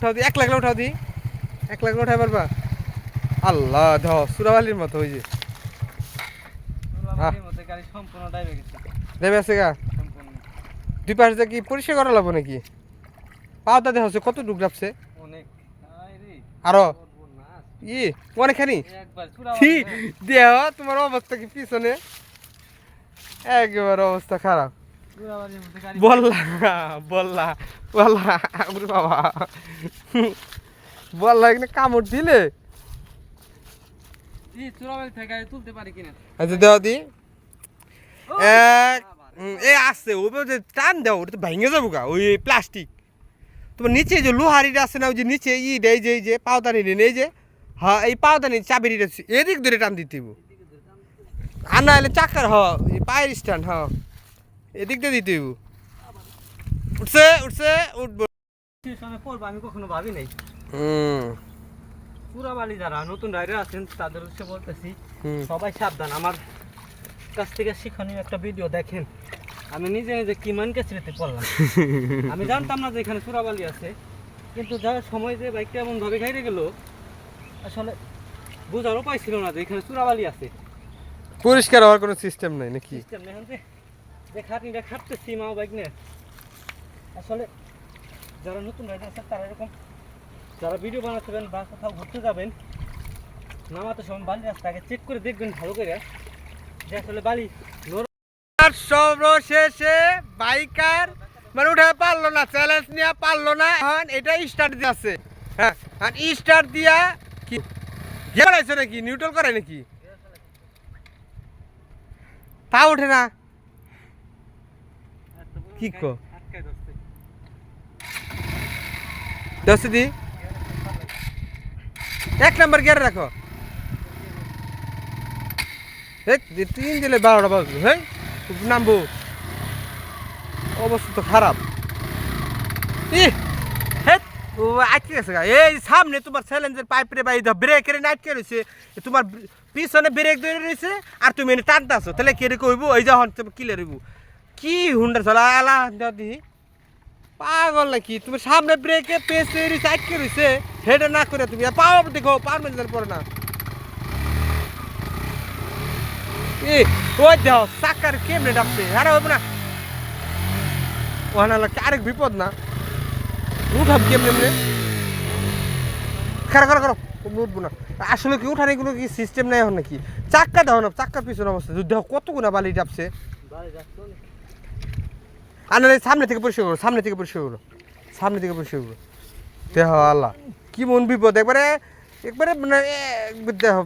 উঠাও দি এক লাখ উঠাও দি। এক লাখ উঠাই পারবা? আল্লাহ দেহ সুরাবালির মতো ওই যে। দেবে আছে গা? দুই পাশে কি পরিষ্কার করা লাগবো নাকি? পাওতা দেহ কত ডুব যাচ্ছে আরও? ই অনেকখানি? কি দেহ তোমার অবস্থা কি পিছনে? একেবারে অবস্থা খারাপ। বললা বললা বললা ওরে বাবা। বললা এখানে কামড় দিলে? আচ্ছা দেওয়া দি। এক এ আসছে ও টান দাও ওটা তো ভেঙে যাব গা ওই প্লাস্টিক। তোমার নিচে যে লোহারিটা আছে না ওই যে নিচে ই দেয় যে এই যে পাওদানি নেই এই যে হ্যাঁ এই পাওদানি চাবিরিটা এদিক ধরে টান দিতে। আর না হলে চাকার হ পায়ের স্ট্যান্ড হ এদিক দিয়ে দিতে উঠছে উঠছে উঠবো পড়ব আমি কখনো ভাবি নাই। হুম। বাড়ি যারা নতুন রাইডার আছেন তাদের উদ্দেশ্যে বলতেছি সবাই সাবধান। আমার কাছ থেকে শিক্ষণীয় একটা ভিডিও দেখেন। আমি নিজে নিজে কিমান কেসরিতে পড়লাম। আমি জানতাম না যে এখানে চূড়াবালি আছে। কিন্তু যার সময় যে বাইকটা এমন ভাবে খাইতে গেল আসলে বোঝার উপায় ছিল না যে এখানে চূড়াবালি আছে। পরিষ্কার হওয়ার কোনো সিস্টেম নাই নাকি? সিস্টেম নেই যে খাটনিটা খাটতেছি মাও বাইক নিয়ে। আসলে যারা নতুন রাইডার আছে, তারা এরকম যারা ভিডিও বানাচ্ছেন বা কোথাও ঘুরতে যাবেন, নামাতে সময় বালি রাস্তা আগে চেক করে দেখবেন ভালো করে। যে আসলে বালি সর্বশেষে বাইকার মানে উঠে পারল না চ্যালেঞ্জ নিয়ে পারল না। এখন এটা স্টার্ট দিয়ে আছে। হ্যাঁ আর স্টার্ট দিয়া কি করাইছে নাকি? নিউট্রাল করে নাকি? তা ওঠে না। কি কো? দশ দি। এক নাম্বার গিয়ারে রাখো। তিন দিলে বারোটা বাজলো হ্যাঁ নামবো। অবস্থা তো খারাপ। ই হেৎ, ও আটকে গেছে। এই সামনে তোমার চ্যালেঞ্জের পাইপ রে বাই ব্রেকের আটকে রয়েছে তোমার পিছনে ব্রেক ধরে রয়েছে আর তুমি টানতে আসো তাহলে কে রে কইবো? এই যখন কিলে রইব কি হুন্ডা চলা আলা দি? পাগল নাকি? তুমি সামনে ব্রেকে পেছে রয়েছে আটকে রয়েছে হেডে না করে তুমি। আর পাও দেখো পারবেন পরে না। এ, ওই দাও সাকার কেমনে ডাকছে? আরে হবে না। ওখানে আরেক বিপদ না। উঠাব কেমনে এমনি? খারা খারা খারা উঠবো না। আসলে কি উঠানে কোনো কি সিস্টেম নেই এখন নাকি? চাক্কা দাও না চাক্কার পিছনে অবস্থা। যদি দেখো কত গুণা বালি ডাবছে। নাহলে সামনে থেকে পরিষ্কার করো, সামনে থেকে পরিষ্কার করো, সামনে থেকে পরিষ্কার করো। দেহ আল্লাহ, কি মন বিপদ, একবারে একবারে মানে দেহ